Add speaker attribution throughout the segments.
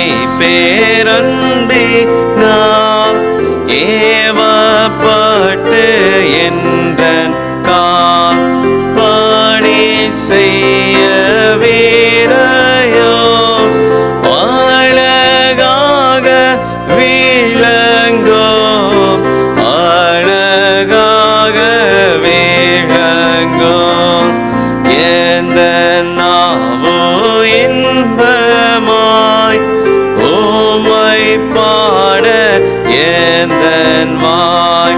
Speaker 1: உம்மை பேரன்பே நாம் ஏவப்பட்டு என்ற கால் பாடி செய்ய வீரையோ அழகாக வீ எந்தன் வாய்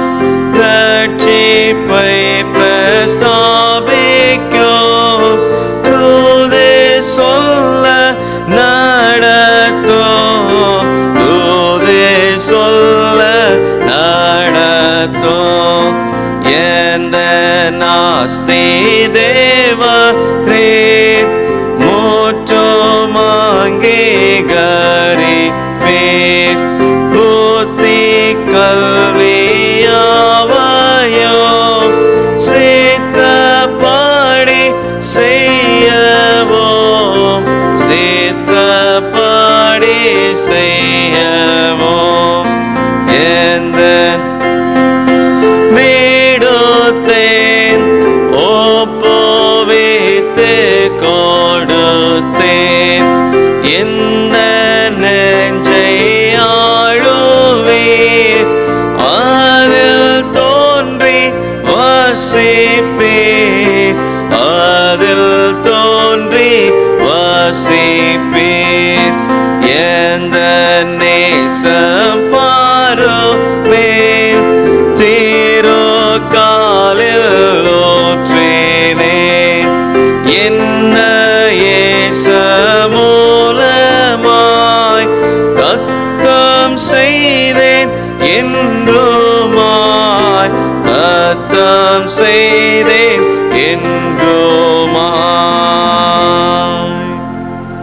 Speaker 1: ரட்சிப்பை பிரஸ்தாபிக்கும். தூது சொல்ல நடத்தும். தூது சொல்ல நடத்தும். எந்த நாஸ்தி தேவரே? முற்றும் சித்தப்படி செய்யவோம் எந்த மீடுத்தேன்? ஒப்போவித்து கொடுத்தேன். என் எந்த நேசம் மேல் தீரோ காலில் ஊற்றினே. என்ன ஏச மூலமாய் தத்தம் செய்தேன் என்றுமாய். தத்தம் செய்தேன் என்றுமாய்.